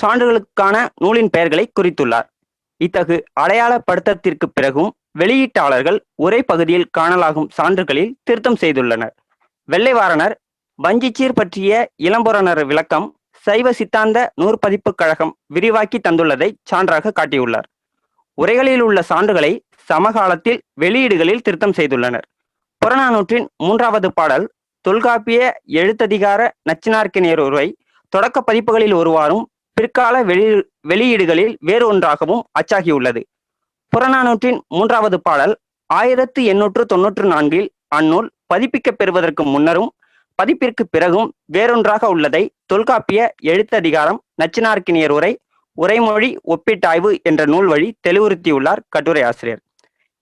சான்றுகளுக்கான நூலின் பெயர்களை குறித்துள்ளார். இத்தகு அடையாளப்படுத்தத்திற்கு பிறகும் வெளியீட்டாளர்கள் ஒரே பகுதியில் காணலாகும் சான்றுகளில் திருத்தம் செய்துள்ளனர். வெள்ளைவாரணர் வஞ்சிச்சீர் பற்றிய இளம்புறனர் விளக்கம் சைவ சித்தாந்த நூற்பதிப்பு கழகம் விரிவாக்கி தந்துள்ளதை சான்றாக காட்டியுள்ளார். உரைகளில் உள்ள சான்றுகளை சமகாலத்தில் வெளியீடுகளில் திருத்தம் செய்துள்ளனர். புறநானூற்றின் மூன்றாவது பாடல் தொல்காப்பிய எழுத்ததிகார நச்சினார்க்கினியர் உரை தொடக்க பதிப்புகளில் ஒருவாறும் பிற்கால வெளி வெளியீடுகளில் வேறு ஒன்றாகவும் அச்சாகியுள்ளது. புறநானூற்றின் மூன்றாவது பாடல் ஆயிரத்து எண்ணூற்று தொன்னூற்று நான்கில் அந்நூல் பதிப்பிக்கப் பெறுவதற்கு முன்னரும் பதிப்பிற்கு பிறகும் வேறொன்றாக உள்ளதை தொல்காப்பிய எழுத்ததிகாரம் நச்சினார்க்கினியர் உரை உரைமொழி ஒப்பீட்டாய்வு என்ற நூல் வழி தெளிவுறுத்தியுள்ளார் கட்டுரை ஆசிரியர்.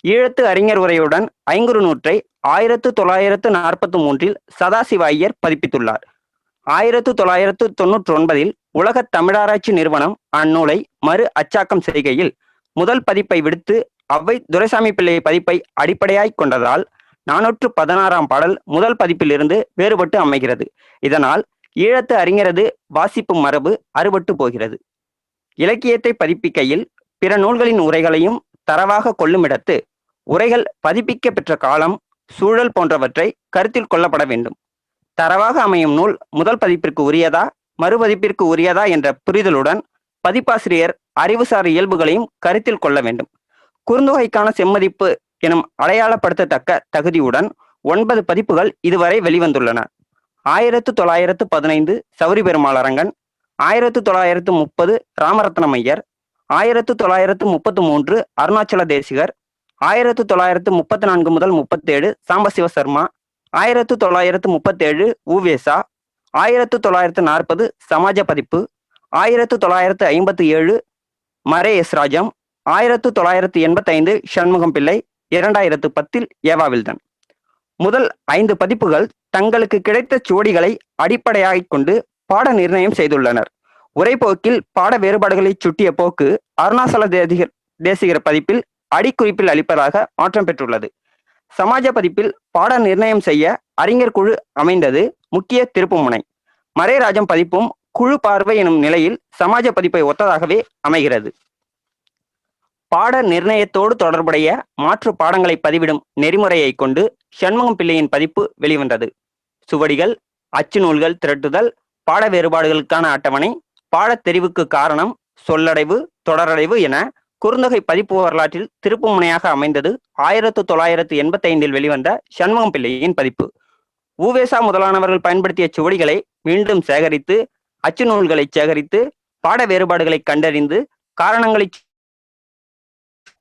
ஈழத்து அறிஞர் உரையுடன் ஐங்குறு நூற்றை ஆயிரத்து தொள்ளாயிரத்து நாற்பத்தி மூன்றில் சதாசிவ ஐயர் பதிப்பித்துள்ளார். ஆயிரத்து தொள்ளாயிரத்து தொன்னூற்றி ஒன்பதில் உலகத் தமிழாராய்ச்சி நிறுவனம் அந்நூலை மறு அச்சாக்கம் செய்கையில் முதல் பதிப்பை விடுத்து அவ்வை துரைசாமி பிள்ளை பதிப்பை அடிப்படையாய் கொண்டதால் நானூற்று பதினாறாம் பாடல் முதல் பதிப்பிலிருந்து வேறுபட்டு அமைகிறது. இதனால் ஈழத்து அறிஞரது வாசிப்பு மரபு அறுபட்டு போகிறது. இலக்கியத்தை பதிப்பிக்கையில் பிற நூல்களின் உரைகளையும் தரவாக கொள்ளுமிடத்து உரைகள் பதிப்பிக்க பெற்ற காலம் சூழல் போன்றவற்றை கருத்தில் கொள்ளப்பட வேண்டும். தரவாக அமையும் நூல் முதல் பதிப்பிற்கு உரியதா? மறுபதிப்பிற்கு உரியதா என்ற புரிதலுடன் பதிப்பாசிரியர் அறிவுசார் இயல்புகளையும் கருத்தில் கொள்ள வேண்டும். குறுந்தொகைக்கான செம்மதிப்பு எனும் அடையாளப்படுத்தத்தக்க தகுதியுடன் ஒன்பது பதிப்புகள் இதுவரை வெளிவந்துள்ளன. ஆயிரத்து தொள்ளாயிரத்து பதினைந்து சௌரி பெருமாள் அரங்கன் ஆயிரத்து தொள்ளாயிரத்து முப்பது ராமரத்னம் ஐயர் ஆயிரத்து தொள்ளாயிரத்து முப்பத்து மூன்று அருணாச்சல தேசிகர் ஆயிரத்து தொள்ளாயிரத்து முப்பத்தி நான்கு முதல் முப்பத்தேழு சாம்பசிவ சர்மா ஆயிரத்து தொள்ளாயிரத்து முப்பத்தேழு ஊவேசா ஆயிரத்து தொள்ளாயிரத்து நாற்பது சமாஜ பதிப்பு ஆயிரத்து தொள்ளாயிரத்து ஐம்பத்தி ஏழு மரே எஸ் ராஜம் ஆயிரத்து தொள்ளாயிரத்து எண்பத்தைந்து ஷண்முகம் பிள்ளை இரண்டாயிரத்து பத்தில் ஏவாவில்தன். முதல் ஐந்து பதிப்புகள் தங்களுக்கு கிடைத்த சுவடிகளை அடிப்படையாக கொண்டு பாட நிர்ணயம் செய்துள்ளனர். உரைப்போக்கில் பாட வேறுபாடுகளை சுட்டிய போக்கு அருணாசல தேசிகர் தேசிகர் பதிப்பில் அடிக்குறிப்பில் அளிப்பதாக மாற்றம் பெற்றுள்ளது. சமாஜ பதிப்பில் பாட நிர்ணயம் செய்ய அறிஞர் குழு அமைந்தது முக்கிய திருப்புமுனை. மறைராஜம் பதிப்பும் குழு பார்வை எனும் நிலையில் சமாஜ பதிப்பை ஒத்ததாகவே அமைகிறது. பாட நிர்ணயத்தோடு தொடர்புடைய மாற்று பாடங்களை பதிவிடும் நெறிமுறையை கொண்டு சண்முகம் பிள்ளையின் பதிப்பு வெளிவந்தது. சுவடிகள் அச்சு நூல்கள் திரட்டுதல் பாட வேறுபாடுகளுக்கான அட்டவணை பாடத் தெரிவுக்கு காரணம் சொல்லடைவு தொடரடைவு என குறுந்தொகை பதிப்பு வரலாற்றில் திருப்புமுனையாக அமைந்தது ஆயிரத்து தொள்ளாயிரத்து எண்பத்தி ஐந்தில் வெளிவந்த சண்முகம் பிள்ளையின் பதிப்பு. ஊவேசா முதலானவர்கள் பயன்படுத்திய சுவடிகளை மீண்டும் சேகரித்து அச்சு நூல்களை சேகரித்து பாட வேறுபாடுகளை கண்டறிந்து காரணங்களை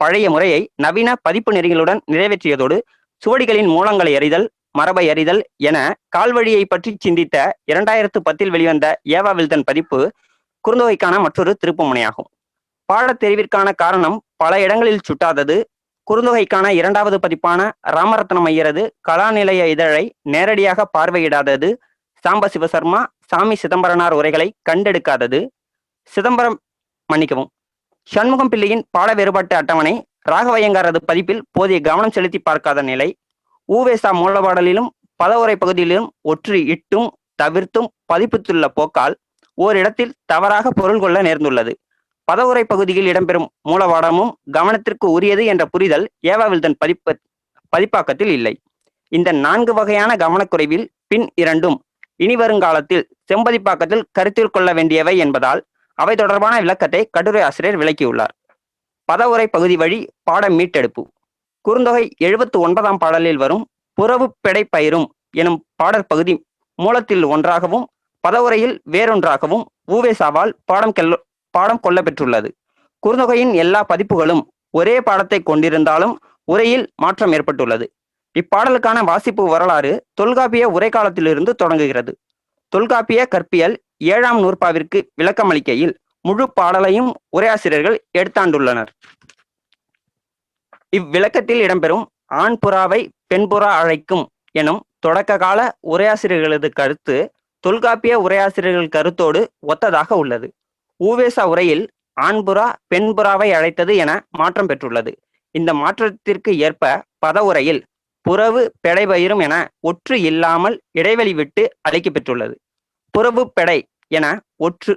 பழைய முறையை நவீன பதிப்பு நெறிகளுடன் நிறைவேற்றியதோடு சுவடிகளின் மூலங்களை அறிதல் மரபை அறிதல் என கால்வழியை பற்றி சிந்தித்த இரண்டாயிரத்து பத்தில் வெளிவந்த ஏவா வில்தன் பதிப்பு குறுந்தொகைக்கான மற்றொரு திருப்புமுனையாகும். பாடத்தெரிவிற்கான காரணம் பல இடங்களில் சுட்டாதது. குறுந்தொகைக்கான இரண்டாவது பதிப்பான ராமரத்னம் ஐயரது கலாநிலைய இதழை நேரடியாக பார்வையிடாதது. சாம்ப சிவசர்மா சாமி சிதம்பரனார் உரைகளை கண்டெடுக்காதது. சிதம்பரம் மன்னிக்கவும். சண்முகம் பிள்ளையின் பாட வேறுபாட்டு அட்டவணை ராகவையங்காரது பதிப்பில் போதிய கவனம் செலுத்தி பார்க்காத நிலை. ஊவேசா மூலபாடலிலும் பல உரை பகுதியிலும் ஒற்று இட்டும் தவிர்த்தும் பதிப்பித்துள்ள போக்கால் ஓரிடத்தில் தவறாக பொருள் கொள்ள நேர்ந்துள்ளது. பதவுரை பகுதியில் இடம்பெறும் மூலபாடமும் கவனத்திற்கு உரியது என்ற புரிதல் ஏவாவில்தன் பதிப்ப பதிப்பாக்கத்தில் இல்லை. இந்த நான்கு வகையான கவனக்குறைவில் பின் இரண்டும் இனி வருங்காலத்தில் செம்பதிப்பாக்கத்தில் கருத்தில் கொள்ள வேண்டியவை என்பதால் அவை தொடர்பான விளக்கத்தை கட்டுரை ஆசிரியர் விளக்கியுள்ளார். பதவுரை பகுதி வழி பாட மீட்டெடுப்பு. குறுந்தொகை எழுபத்து ஒன்பதாம் பாடலில் வரும் புறவு பெடை பயிரும் எனும் பாடற் பகுதி மூலத்தில் ஒன்றாகவும் பதவுரையில் வேறொன்றாகவும் ஊவேசாவால் பாடம் கெல்ல பாடம் கொள்ள பெற்றுள்ளது குறுந்தொகையின் எல்லா பதிப்புகளும் ஒரே பாடத்தை கொண்டிருந்தாலும் உரையில் மாற்றம் ஏற்பட்டுள்ளது. இப்பாடலுக்கான வாசிப்பு வரலாறு தொல்காப்பிய உரைக்காலத்திலிருந்து தொடங்குகிறது. தொல்காப்பிய கற்பியல் ஏழாம் நூற்பாவிற்கு விளக்கமளிக்கையில் முழு பாடலையும் உரையாசிரியர்கள் எடுத்தாண்டுள்ளனர். இவ்விளக்கத்தில் இடம்பெறும் ஆண் புறாவை பெண்புறா அழைக்கும் எனும் தொடக்க கால உரையாசிரியர்களது கருத்து தொல்காப்பிய உரையாசிரியர்கள் கருத்தோடு ஒத்ததாக உள்ளது. ஊவேசா உரையில் ஆண்புறா பெண்புறாவை அழைத்தது என மாற்றம் பெற்றுள்ளது. இந்த மாற்றத்திற்கு ஏற்ப பத உரையில் புறவு பெடைபயிரும் என ஒற்று இல்லாமல் இடைவெளி விட்டு அழைக்க பெற்றுள்ளது. புறவு பெடை என ஒற்று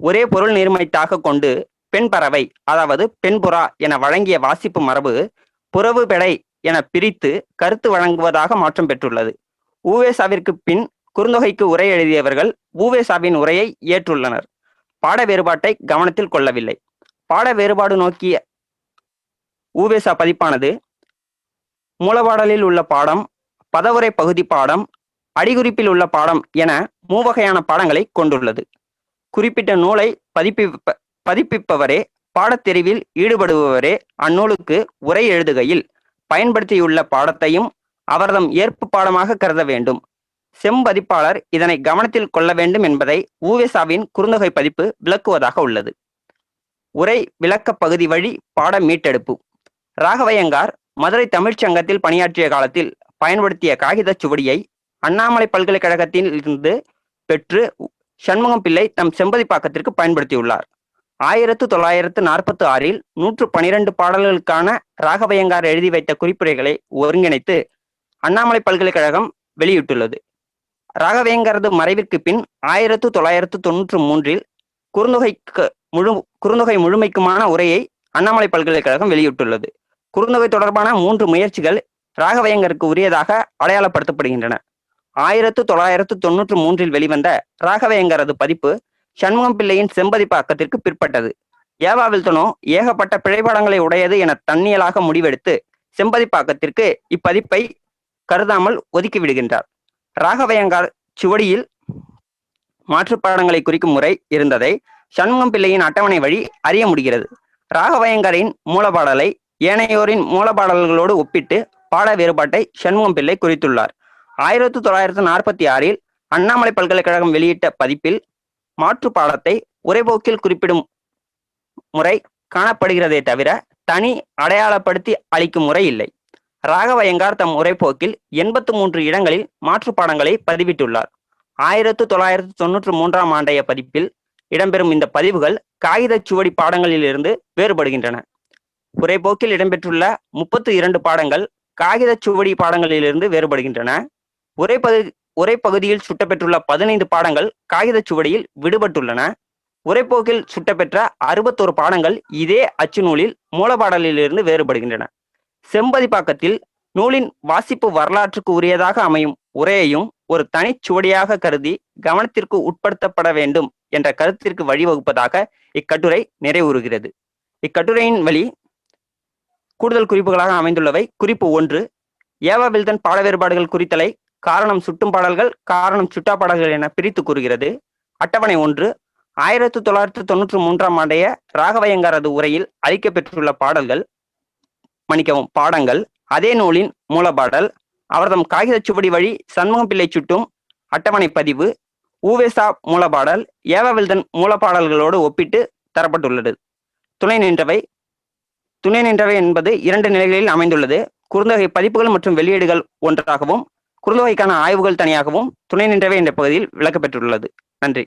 ஒரே பொருள் நீர்மைத்தாக கொண்டு பெண் பறவை அதாவது பெண்புறா என வழங்கிய வாசிப்பு மரபு புறவு பெடை என பிரித்து கருத்து வழங்குவதாக மாற்றம் பெற்றுள்ளது. ஊவேசாவிற்கு பின் குறுந்தொகைக்கு உரை எழுதியவர்கள் ஊவேசாவின் உரையை ஏற்றுள்ளனர். பாட வேறுபாட்டை கவனத்தில் கொள்ளவில்லை. பாட வேறுபாடு நோக்கிய ஊவேசா பதிப்பானது மூலபாடலில் உள்ள பாடம் பதவுரை பகுதி பாடம் அடிகுறிப்பில் உள்ள பாடம் என மூவகையான பாடங்களை கொண்டுள்ளது. குறிப்பிட்ட நூலை பதிப்பிப்ப பதிப்பிப்பவரே பாடத்தெரிவில் ஈடுபடுபவரே அந்நூலுக்கு உரை எழுதுகையில் பயன்படுத்தியுள்ள பாடத்தையும் அவர்தம் ஏற்பு பாடமாக கருத வேண்டும். செம்பதிப்பாளர் இதனை கவனத்தில் கொள்ள வேண்டும் என்பதை ஊவேசாவின் குறுந்தொகை பதிப்பு விளக்குவதாக உள்ளது. உரை விளக்க பகுதி வழி பாட மீட்டெடுப்பு. ராகவையங்கார் மதுரை தமிழ்ச் சங்கத்தில் பணியாற்றிய காலத்தில் பயன்படுத்திய காகிதச் சுவடியை அண்ணாமலை பல்கலைக்கழகத்தில் இருந்து பெற்று சண்முகம் பிள்ளை தம் செம்பதிப்பாக்கத்திற்கு பயன்படுத்தியுள்ளார். ஆயிரத்து தொள்ளாயிரத்து நாற்பத்தி ஆறில் நூற்று பனிரெண்டு பாடல்களுக்கான ராகவையங்கார் எழுதி வைத்த குறிப்புரைகளை ஒருங்கிணைத்து அண்ணாமலை பல்கலைக்கழகம் வெளியிட்டுள்ளது. ராகவேங்கரது மறைவிற்கு பின் ஆயிரத்து தொள்ளாயிரத்து தொன்னூற்று மூன்றில் குறுந்தொகைக்கு முழு குறுந்தொகை முழுமைக்குமான உரையை அண்ணாமலை பல்கலைக்கழகம் வெளியிட்டுள்ளது. குறுந்தொகை தொடர்பான மூன்று முயற்சிகள் ராகவேங்கருக்கு உரியதாக அடையாளப்படுத்தப்படுகின்றன. ஆயிரத்து தொள்ளாயிரத்து தொன்னூற்று மூன்றில் வெளிவந்த ராகவேங்கரது பதிப்பு சண்முகம் பிள்ளையின் செம்பதிப்பாக்கத்திற்கு பிற்பட்டது. ஏவாவில்தனோ ஏகப்பட்ட பிழைப்பாடங்களை உடையது என தன்னியலாக முடிவெடுத்து செம்பதிப்பாக்கத்திற்கு இப்பதிப்பை கருதாமல் ஒதுக்கிவிடுகின்றார் ராகவையங்கார் சுவடியில் மாற்றுப்பாடங்களை குறிக்கும் முறை இருந்ததை சண்முகம் பிள்ளையின் அட்டவணை வழி அறிய முடிகிறது. ராகவையங்காரின் மூலப்பாடலை ஏனையோரின் மூலப்பாடல்களோடு ஒப்பிட்டு பாட வேறுபாட்டை சண்முகம் பிள்ளை குறித்துள்ளார். ஆயிரத்தி தொள்ளாயிரத்து நாற்பத்தி ஆறில் அண்ணாமலை பல்கலைக்கழகம் வெளியிட்ட பதிப்பில் மாற்று பாடத்தை உரைபோக்கில் குறிப்பிடும் முறை காணப்படுகிறதே தவிர தனி அடையாளப்படுத்தி அளிக்கும் முறை இல்லை. ராகவயங்கார் தம் உரைப்போக்கில் எண்பத்து மூன்று இடங்களில் மாற்று பாடங்களை பதிவிட்டுள்ளார். ஆயிரத்து தொள்ளாயிரத்து தொன்னூற்று மூன்றாம் ஆண்டைய பதிப்பில் இடம்பெறும் இந்த பதிவுகள் காகிதச் சுவடி பாடங்களிலிருந்து வேறுபடுகின்றன. உரைப்போக்கில் இடம்பெற்றுள்ள முப்பத்து இரண்டு பாடங்கள் காகிதச் சுவடி பாடங்களிலிருந்து வேறுபடுகின்றன. உரைப்பகு உரைப்பகுதியில் சுட்டப்பெற்றுள்ள பதினைந்து பாடங்கள் காகிதச் சுவடியில் விடுபட்டுள்ளன. உரைப்போக்கில் சுட்டப்பெற்ற அறுபத்தோரு பாடங்கள் இதே அச்சு நூலில் மூலப்பாடலிலிருந்து வேறுபடுகின்றன. செம்பதிப்பாக்கத்தில் நூலின் வாசிப்பு வரலாற்றுக்கு உரியதாக அமையும் உரையையும் ஒரு தனிச்சுவடியாக கருதி கவனத்திற்கு உட்படுத்தப்பட வேண்டும் என்ற கருத்திற்கு வழிவகுப்பதாக இக்கட்டுரை நிறைவுறுகிறது. இக்கட்டுரையின் வழி கூடுதல் குறிப்புகளாக அமைந்துள்ளவை. குறிப்பு ஒன்று ஏவவில்தன் பாட வேறுபாடுகள் குறித்தலை காரணம் சுட்டும் பாடல்கள் காரணம் சுட்டா பாடல்கள் என பிரித்து கூறுகிறது. அட்டவணை ஒன்று ஆயிரத்தி தொள்ளாயிரத்தி தொண்ணூற்றி மூன்றாம் ஆண்டைய ராகவையங்காரது உரையில் அளிக்கப்பெற்றுள்ள பாடல்கள். மன்னிக்கவும் பாடங்கள் அதே நூலின் மூலப்பாடல் அவர்தம் காகிதச் சுவடி வழி சண்முகம் பிள்ளை சுட்டும் அட்டவணை பதிவு ஊவேசா மூலப்பாடல் ஏவவில்தன் மூலப்பாடல்களோடு ஒப்பிட்டு தரப்பட்டுள்ளது. துணை நின்றவை துணை நின்றவை என்பது இரண்டு நிலைகளில் அமைந்துள்ளது. குறுந்தொகை பதிப்புகள் மற்றும் வெளியீடுகள் ஒன்றாகவும் குறுந்தொகைக்கான ஆய்வுகள் தனியாகவும் துணை நின்றவை என்ற பகுதியில் விளக்கப்பெற்றுள்ளது. நன்றி.